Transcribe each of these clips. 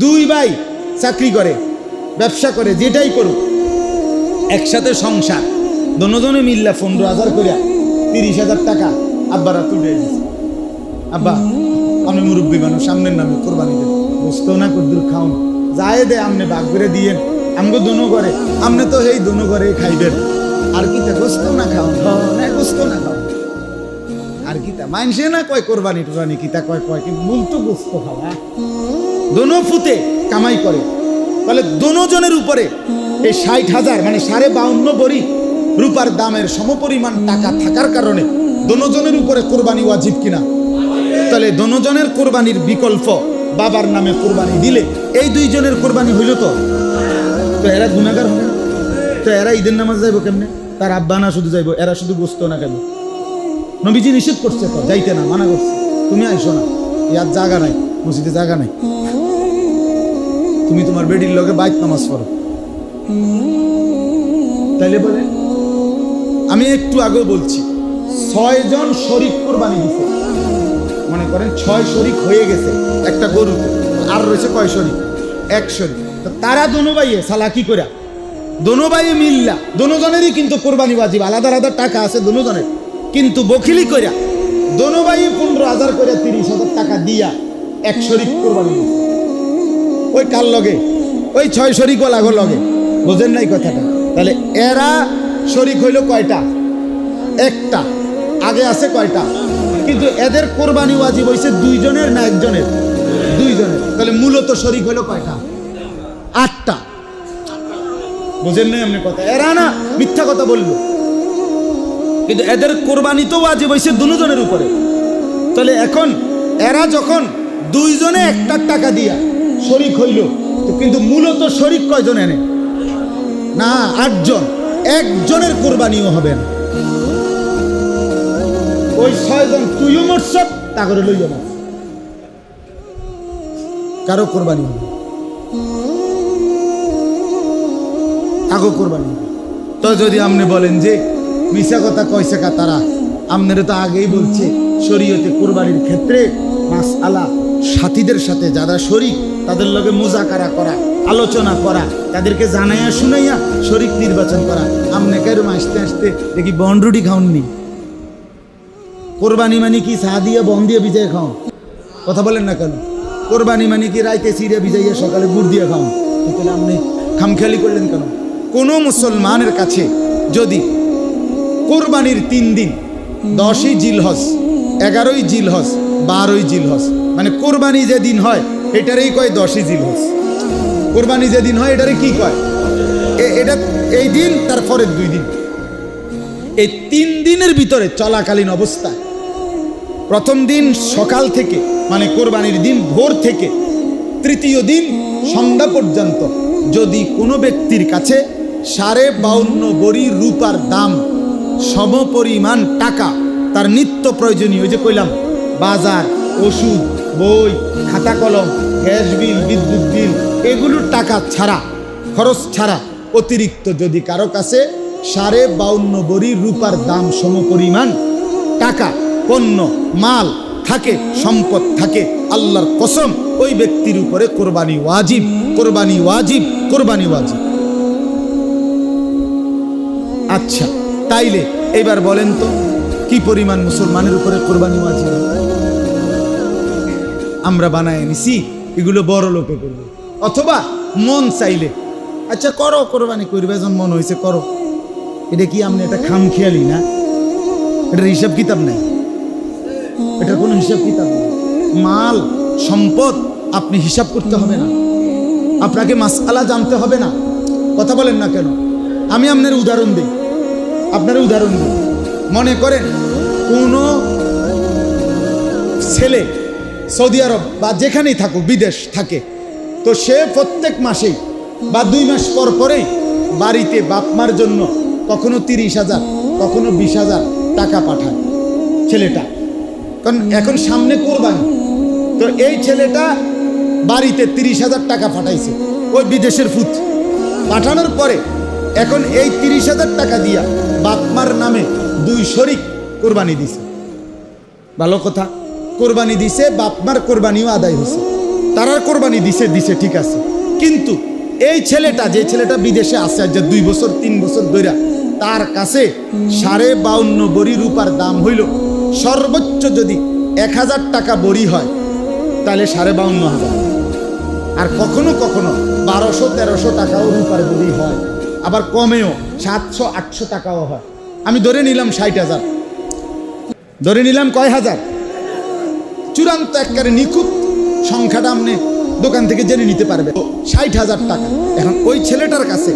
দুই ভাই চাকরি করে, ব্যবসা করে, যেটাই করুক। একসাথে সংসার দনোজনে মিল্লা পনেরো হাজার করিয়া তিরিশ হাজার টাকা আব্বারা তুলে আব্বা, আমি মুরব্বী মানুষ, সামনের নামে কোরবানি দেন বুঝতো না কদ্দুর খাওন? যায় দে, আমনে বাঘ করে দিয়েন। আমগো দুনো করে আমনে তো এই দুনো করে খাইবেন। আর কি তা গোস্ত না খাওন? না গোস্ত না খাওন। আর কি তা? মানসে না কয় কোরবানি টোরবানি, কি তা কয় কয়? কিন্তু মূল তো গোস্ত খাওয়া দোনো ফুতে কামাই করে। তাহলে দোনো জনের উপরে এই ষাট হাজার মানে সাড়ে বাউন্ন বড়ি রূপার দামের সমপরিমাণ টাকা থাকার কারণে দোনো জনের উপরে কোরবানি ওয়াজিব কিনা? তাহলে দোনোজনের কোরবানির বিকল্প বাবার নামে কোরবানি দিলে এই দুইজনের কোরবানি হইল তো? তো এরা গুণাগার হবে তো এরা ঈদের নামাজ যাইব কেমনে? তার আব্বা না শুধু যাইব, এরা শুধু বসতো না কেন? নবীজি নিষেধ করছে তো, যাইতে না, মানা করছে। তুমি আইসো না, ইয়ার জায়গা নাই, মসজিদে জায়গা নাই। তুমি তোমার বেডির লগে বাইক নামাজ পড়ো। তাইলে বলে, আমি একটু আগেও বলছি ছয়জন শরিক কোরবানি দিছে। মনে করেন ছয় শরিক হয়ে গেছে একটা গরু আর রয়েছে কয় শরিক? এক শরিক। তারা দোনো ভাইয়ে সালাকি করে দোনো ভাইয়ে মিল্লা, দোনো জনেরই কিন্তু কোরবানি বাজিব আলাদা আলাদা টাকা আছে দোনো জনের। কিন্তু বকিলি কইরা, দোনো ভাইয়ে পনেরো হাজার করে তিরিশ হাজার টাকা দিয়া এক শরিক কোরবানি দিছে। ওই কার লগে? ওই ছয় শরিক লাগো। লগে বোঝেন নাই কথাটা? তাহলে এরা শরিক হইল কয়টা? একটা। আগে আছে কয়টা? কিন্তু এদের কোরবানি ওয়াজিব হয়েছে দুইজনের না একজনের? দুইজনের। তাহলে মূলত শরিক হইল কয়টা? আটটা। বুঝেন নাই আপনি কথা? এরা না মিথ্যা কথা বলল। কিন্তু এদের কোরবানি তো ওয়াজিব হয়েছে দুজনের উপরে। তাহলে এখন এরা যখন দুইজনে একটা টাকা দিয়া শরিক হইল। কিন্তু মূলত শরিক কয়জন এনে? না, আটজন। একজনের কোরবানিও হবে না। ওই ছয়জন তুইও মরছ তা করে লইয়া মার কারও কোরবানি হবে কাগো কোরবানি তো যদি আপনি বলেন যে মিশা কথা কইছে কা তারা আপনারা তো আগেই বলছে, শরীয়তে কোরবানির ক্ষেত্রে মাস আলা সাথীদের সাথে যারা শরিক তাদের লগে মুজাকারা করা, আলোচনা করা, তাদেরকে জানাইয়া শুনাইয়া শরিক নির্বাচন করা। আপনি কেরম আসতে আসতে দেখি বন্ডরুটি খাওননি কোরবানি মানে কি চা দিয়ে, বন দিয়ে ভিজাই খাও? কথা বলেন না কেন? কোরবানি মানে কি রাইতে সিরে ভিজাইয়া সকালে গুড় দিয়ে খাও? তাহলে আপনি খামখেয়ালি করলেন কেন? কোনো মুসলমানের কাছে যদি কোরবানির তিন দিন, দশই জিলহজ, এগারোই জিলহজ, বারোই জিলহজ মানে কোরবানি যে দিন হয় এটারই কয় দশই জিলহজ। কোরবানি যে দিন হয় এটারে কি কয়? এটা এই দিন তার পরের দুই দিন। এই তিন দিনের ভিতরে চলাকালীন অবস্থায়, প্রথম দিন সকাল থেকে মানে কোরবানির দিন ভোর থেকে, তৃতীয় দিন সন্ধ্যা পর্যন্ত, যদি কোনো ব্যক্তির কাছে সাড়ে বাউন্ন বড়ি রূপার দাম, সমপরিমাণ টাকা, তার নিত্য প্রয়োজনীয় যে কইলাম, বাজার, ওষুধ বই, খাতা কলম, গ্যাস বিল, বিদ্যুৎ বিল, এগুলোর টাকা ছাড়া, খরচ ছাড়া অতিরিক্ত যদি কারও কাছে সাড়ে বাউন্ন বড়ি রূপার দাম সমপরিমাণ টাকা, পণ্য, মাল থাকে, সম্পদ থাকে, আল্লাহর কসম, ওই ব্যক্তির উপরে কোরবানি ওয়াজিব কোরবানি ওয়াজিব কোরবানি ওয়াজিব। আচ্ছা তাইলে এবার বলেন তো, কি পরিমাণ মুসলমানের উপরে কোরবানি ওয়াজিব? আমরা বানায় নিছি এগুলো বড় লোকে করবে। অথবা মন চাইলে আচ্ছা করো, কোরবানি করবে যখন মন হয়েছে করো। এটা কি আপনি এটা খাম খেয়ালি না? এটার হিসাব কিতাব নেই? এটার কোনো হিসাব কিতাব নেই। মাল, সম্পদ আপনি হিসাব করতে হবে না। আপনাকে মাসআলা জানতে হবে না। কথা বলেন না কেন? আমি আপনার উদাহরণ দিই। আপনার উদাহরণ দিই। মনে করেন, কোনো ছেলে সৌদি আরব বা যেখানেই থাকুক, বিদেশ থাকে। তো সে প্রত্যেক মাসেই বা দুই মাস পর পরেই বাড়িতে বাপমার জন্য কখনো তিরিশ হাজার, কখনো বিশ হাজার টাকা পাঠায় ছেলেটা। কারণ এখন সামনে কোরবানি। তো এই ছেলেটা বাড়িতে তিরিশ হাজার টাকা পাঠাইছে। ওই বিদেশের ফুট পাঠানোর পরে এখন এই তিরিশ হাজার টাকা দিয়া বাপমার নামে দুই শরিক কোরবানি দিছে। ভালো কথা। কোরবানি দিছে, বাপমার কোরবানিও আদায় হয়েছে। তারার কোরবানি দিছে দিছে, ঠিক আছে। কিন্তু এই ছেলেটা, যে ছেলেটা বিদেশে আছে যে দুই বছর, তিন বছর ধইরা, তার কাছে সাড়ে বাউন্ন বড়ি রূপার দাম হইল। সর্বোচ্চ যদি এক হাজার টাকা বড়ি হয়, তাহলে সাড়ে বাউন্ন হাজার। আর কখনো কখনো বারোশো, তেরোশো টাকাও রূপার বড়ি হয়। আবার কমেও সাতশো, আটশো টাকাও হয়। আমি ধরে নিলাম ষাট হাজার। ধরে নিলাম কয় হাজার? চূড়ান্ত একবারে নিখুঁত সংখ্যাটা আপনি দোকান থেকে জেনে নিতে পারবে। ষাট হাজার টাকা। এখন ওই ছেলেটার কাছে,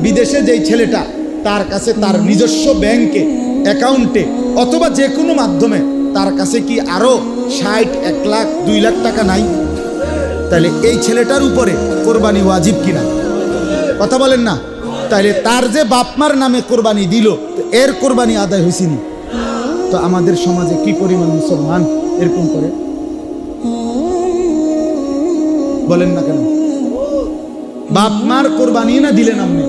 বিদেশে যেই ছেলেটা, তার কাছে তার নিজস্ব ব্যাংকে, অ্যাকাউন্টে অথবা যে কোনো মাধ্যমে তার কাছে কি আরও ষাট, এক লাখ, দুই লাখ টাকা নাই? তাহলে এই ছেলেটার উপরে কোরবানি ওয়াজিব কিনা? কথা বলেন না। তাহলে তার যে বাপমার নামে কোরবানি দিল এর কোরবানি আদায় হয়েছিনি তো আমাদের সমাজে কি পরিমাণ মুসলমান? এরকম করে। বলেন না কেন? বাপমার কোরবানি না দিলেন আপনি?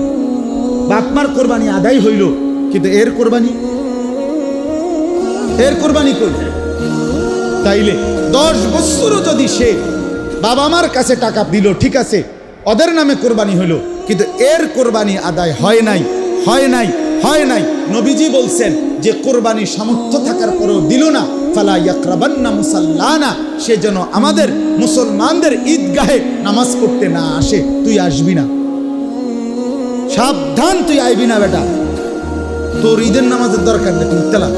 বাপমার কোরবানি আদায় হইল, কিন্তু এর কোরবানি? এর কোরবানি কই? তাইলে দশ বছরও যদি সে বাবা মার কাছে টাকা দিল, ঠিক আছে, ওদের নামে কোরবানি হইল, কিন্তু এর কোরবানি আদায় হয় নাই হয় নাই। হয় নাই। নবীজি বলছেন যে কোরবানি সামর্থ্য থাকার পরেও দিল না। ফালা ইয়াকরাবান্না মুসাল্লানা, সে যেন আমাদের মুসলমানদের ঈদগাহে নামাজ পড়তে না আসে। তুই আসবি না। সাবধান তুই আইবি না বেটা। তোর ঈদের নামাজের দরকার নেই, তুই তেলা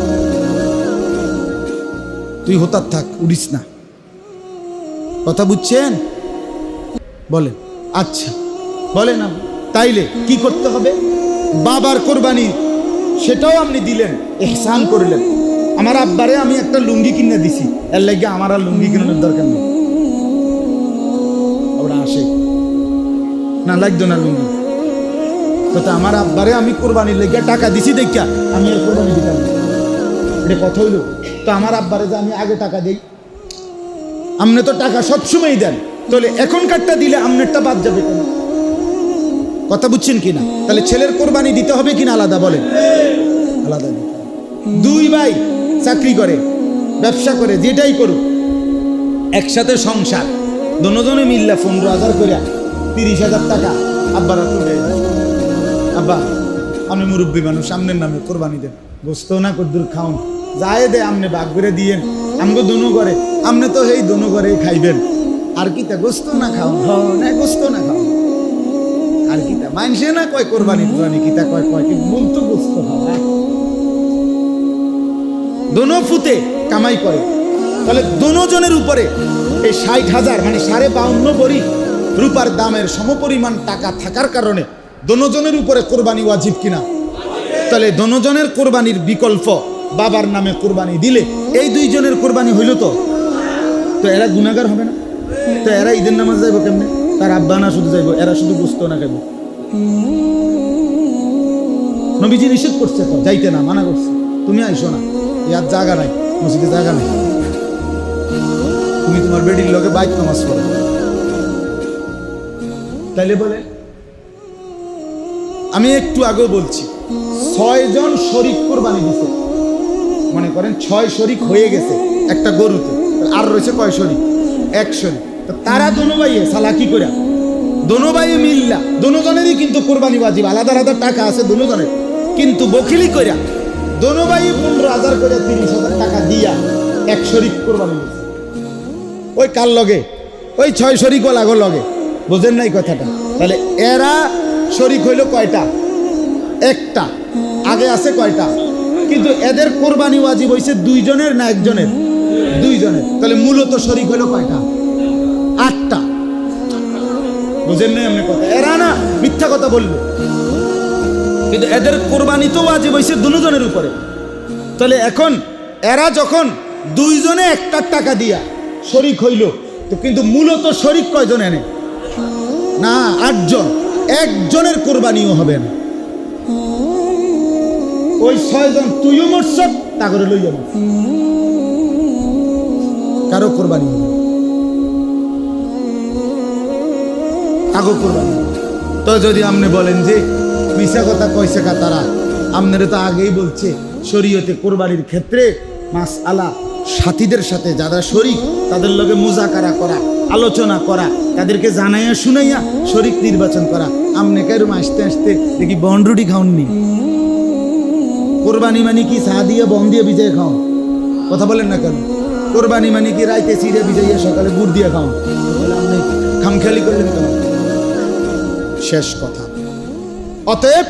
তুই হতার থাক, উড়িস না। কথা বুঝছেন? বলে আচ্ছা। বলে না তাইলে কি করতে হবে? বাবার কোরবানি, সেটাও আপনি দিলেন, এহসান করলেন। আমার আব্বারে আমি একটা লুঙ্গি কিনে দিছি, এর লাগে আমার আর লুঙ্গি কিনানোর দরকার নেই। ওরা আসে। না, লাগতো না লুঙ্গি। তো আমার আব্বারে আমি কোরবানির লেগে টাকা দিছি দেখা আমি আর কোরবানি দিলাম এটা কথা হইল। তো আমার আব্বারে যে আমি আগে টাকা দিই, আপনি তো টাকা সবসময়ই দেন। তাহলে এখনকারটা দিলে আমনেরটা বাদ যাবে কেন? কথা বুঝছেন কিনা? তাহলে ছেলের কোরবানি দিতে হবে কিনা আলাদা বলেন। আলাদা দুই ভাই চাকরি করে, ব্যবসা করে, যেটাই করুক, একসাথে সংসার। দনোজনে মিললে পনেরো হাজার করে তিরিশ হাজার টাকা আব্বারা আব্বা, আমি মুরব্বী মানুষ সামনের নামে কোরবানি দেন গোস্ত না কদ্দুর খাওন যায় দে, আমনে বাঘ করে দিয়েন। আমগো দোনো করে আমনে তো এই দোনো করে খাইবেন। আর কি তা গোস্ত না খাও না? গোস্ত না খাও আর কি তা মানসে না কয় কোরবানি কোরবানি কি তা কয় কয় কি মূল তো খাওয়া দোনো ফুতে কামাই করে। তাহলে দোনো জনের উপরে এই ষাট হাজার মানে সাড়ে বাউন্ন বড়ি রূপার দামের সমপরিমাণ টাকা থাকার কারণে দোনোজনের উপরে কোরবানি ওয়াজিব কিনা? তাহলে দোনোজনের কোরবানির বিকল্প বাবার নামে কোরবানি দিলে এই দুইজনের কোরবানি হইল তো? তো এরা গুণাগার হবে না? তো এরা ঈদের নামাজ যাইব কেমনে? তার আব্বা না শুধু যাইব, এরা শুধু বুঝতো না কেন? নবীজি নিষেধ করছে তো, যাইতে না, মানা করছে। তুমি আইসো না, ইয়ার জায়গা নাই, মসজিদে জায়গা নাই। তুমি তোমার বেডির লগে বাইক নামাজ পড়ো। তাইলে বলে, আমি একটু আগেও বলছি ছয়জন শরিক কোরবানি দিছে। মনে করেন ছয় শরিক হয়ে গেছে, একটা গরুতে। আর রয়েছে কয় শরিক? এক শরিক। তারা দোনো ভাইয়ে সালাকি করে দোনো ভাইয়ে মিল্লা, দোনো জনেরই কিন্তু কোরবানি বাজিব আলাদা আলাদা টাকা আছে দোনো জনের। কিন্তু বকিলি কইরা, দোনো ভাই পনেরো হাজার করে তিরিশ হাজার টাকা দিয়া এক শরিক কোরবানি ওই কার লগে? ওই ছয় শরিক লাগো। লগে বোঝেন নাই কথাটা? তাহলে এরা শরিক হইল কয়টা? একটা। আগে আছে কয়টা? কিন্তু এদের কোরবানি ওয়াজিব হয়েছে দুইজনের না একজনের? দুইজনের। তাহলে মূলত শরিক হইল কয়টা? আটটা। বুঝেন নাই আপনি কথা? এরা না মিথ্যা কথা বলল কিন্তু এদের কোরবানি তো ওয়াজিব হয়েছে দুজনের উপরে। তাহলে এখন এরা যখন দুইজনে একটা টাকা দিয়া শরিক হইল, তো কিন্তু মূলত শরিক কয়জন এনে? না, আটজন। একজনের কোরবানিও হবে না। ওই ছয়জন তুইও মরছ তা করে লইয়া। কারও কোরবানি হবে কাগো কোরবানি তো যদি আপনি বলেন যে মিশা কথা কইছে কা তারা আপনারা তো আগেই বলছে, শরীয়তে কোরবানির ক্ষেত্রে মাস আলা সাথীদের সাথে যারা শরিক, তাদের লগে মুজাকারা করা, আলোচনা করা, তাদেরকে জানাইয়া শুনাইয়া শরিক নির্বাচন করা, আমনে কেরম আসতে আসতে দেখি বনরুটি খাওননি। কোরবানি মানে কি চা দিয়ে বন দিয়ে বিজয় খাও? কথা বলেন না কেন? কোরবানি মানে কি রাইতে চিড়ে বিজাইয়া সকালে গুড় দিয়ে খাও? আপনি খামখেয়ালি করলেন কেন? শেষ কথা। অতএব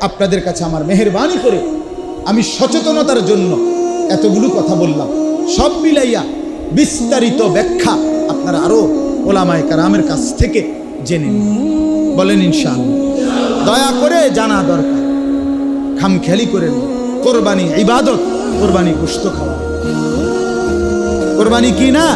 আপনাদের কাছে আমার মেহরবানি করে আমি সচেতনতার জন্য এতগুলো কথা বললাম। সব মিলাইয়া বিস্তারিত ব্যাখ্যা আপনারা আরও ওলামায় কারামের কাছ থেকে জেনে নিন। বলেন ইনশাআল্লাহ। দয়া করে জানা দরকার। খামখেয়ালি করেন কোরবানি ইবাদত, কোরবানি গোস্ত খাওয়া। কোরবানি কি না?